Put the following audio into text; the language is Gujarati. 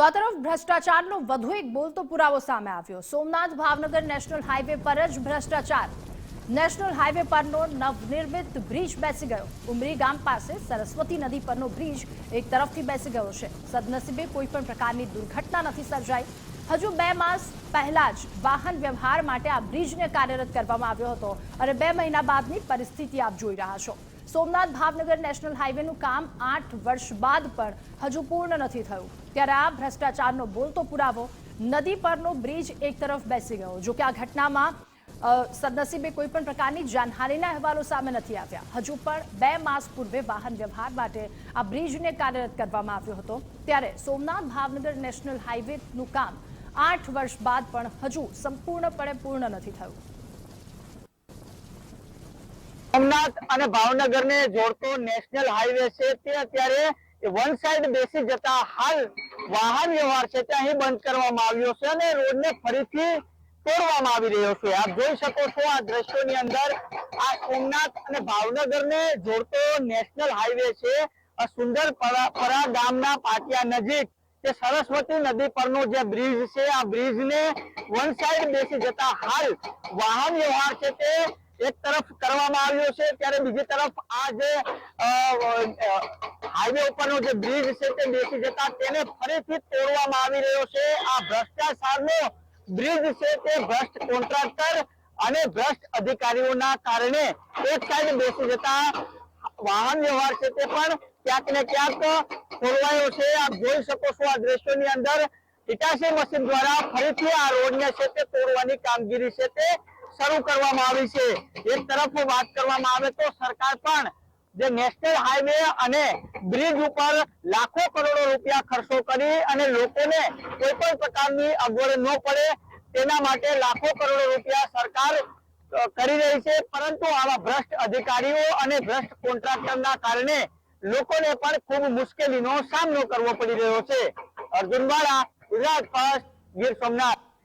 તો આ તરફ ભ્રષ્ટાચારનો વધુ એક બોલતો પુરાવો સામે આવ્યો. સોમનાથ ભાવનગર નેશનલ હાઈવે પર જ ભ્રષ્ટાચાર. નેશનલ હાઈવે પરનો નવનિર્મિત બ્રિજ બેસી ગયો. ઉમરી ગામ પાસે સરસ્વતી નદી પરનો બ્રિજ એક તરફથી બેસી ગયો છે. સદનસીબે કોઈ પણ પ્રકારની દુર્ઘટના નથી સર્જાઈ. હજુ બે માસ પહેલા જ વાહન વ્યવહાર માટે આ બ્રિજને કાર્યરત કરવામાં આવ્યો હતો. અને બે મહિના બાદની પરિસ્થિતિ આપ જોઈ રહ્યા છો. સોમનાથ ભાવનગર નેશનલ હાઈવેનું કામ આઠ વર્ષ બાદ પણ હજુ પૂર્ણ નથી થયું. ત્યારે આ ભ્રષ્ટાચારનો બોલતો પુરાવો નદી પરનો બ્રિજ એક તરફ બેસી ગયો, જો કે આ ઘટનામાં સદનસીબે કોઈ પણ પ્રકારની જાનહાનિના અહેવાલો સામે નથી આવ્યા. હજુ પણ બે માસ પૂર્વે વાહન વ્યવહાર માટે આ બ્રિજને કાર્યરત કરવામાં આવ્યો હતો. ત્યારે સોમનાથ ભાવનગર નેશનલ હાઈવેનું કામ આઠ વર્ષ બાદ પણ હજુ સંપૂર્ણપણે પૂર્ણ નથી થયું. સોમનાથ અને ભાવનગર ને જોડતો નેશનલ હાઈવે છે. તે અત્યારે વન સાઈડ બેસી જતા હાલ વાહન વ્યવહાર છે તે અહીં બંધ કરવામાં આવ્યો છે અને રોડ ને ફરીથી તોડવામાં આવી રહ્યો છે. આપ જોઈ શકો છો આ દ્રશ્યોની અંદર આ સોમનાથ અને ભાવનગર ને જોડતો નેશનલ હાઈવે છે. સુંદર પરા પરા ગામના પાટિયા નજીક તે સરસ્વતી નદી પરનો જે બ્રિજ છે, આ બ્રિજ ને વન સાઈડ બેસી જતા હાલ વાહન વ્યવહાર છે તે એક તરફ કરવામાં આવ્યો છે, ત્યારે બીજી તરફ આ જે હાઈવે ઉપરનો જે બ્રિજ છે તે બેસી જતા તેને ફરીથી તોડવામાં આવી રહ્યો છે. આ ભ્રષ્ટાચારનો બ્રિજ છે તે ભ્રષ્ટ કોન્ટ્રાક્ટર અને ભ્રષ્ટ અધિકારીઓના કારણે એક સાઈડ બેસી જતા વાહન વ્યવહાર છે તે પણ ક્યાંક ને ક્યાંક ખોરવાયો છે. આપ જોઈ શકો છો આ દ્રશ્યોની અંદર ઇટાસી મશીન દ્વારા ફરીથી આ રોડને છે તે તોડવાની કામગીરી છે તે શરૂ કરવામાં આવી છે. એક તરફ વાત કરવામાં આવે તો સરકાર પણ જે નેશનલ હાઈવે અને બ્રિજ ઉપર લાખો કરોડો રૂપિયા ખર્ચો કરી અને લોકોને કોઈ પણ પ્રકારની અગવડ ન પડે, તેના માટે લાખો કરોડો રૂપિયા સરકાર કરી રહી છે. પરંતુ આવા ભ્રષ્ટ અધિકારીઓ અને ભ્રષ્ટ કોન્ટ્રાક્ટરના કારણે લોકોને પણ ખૂબ મુશ્કેલીનો સામનો કરવો પડી રહ્યો છે. અર્જુન વાળા, ગુજરાત ફર્સ્ટ, ગીર સોમનાથ.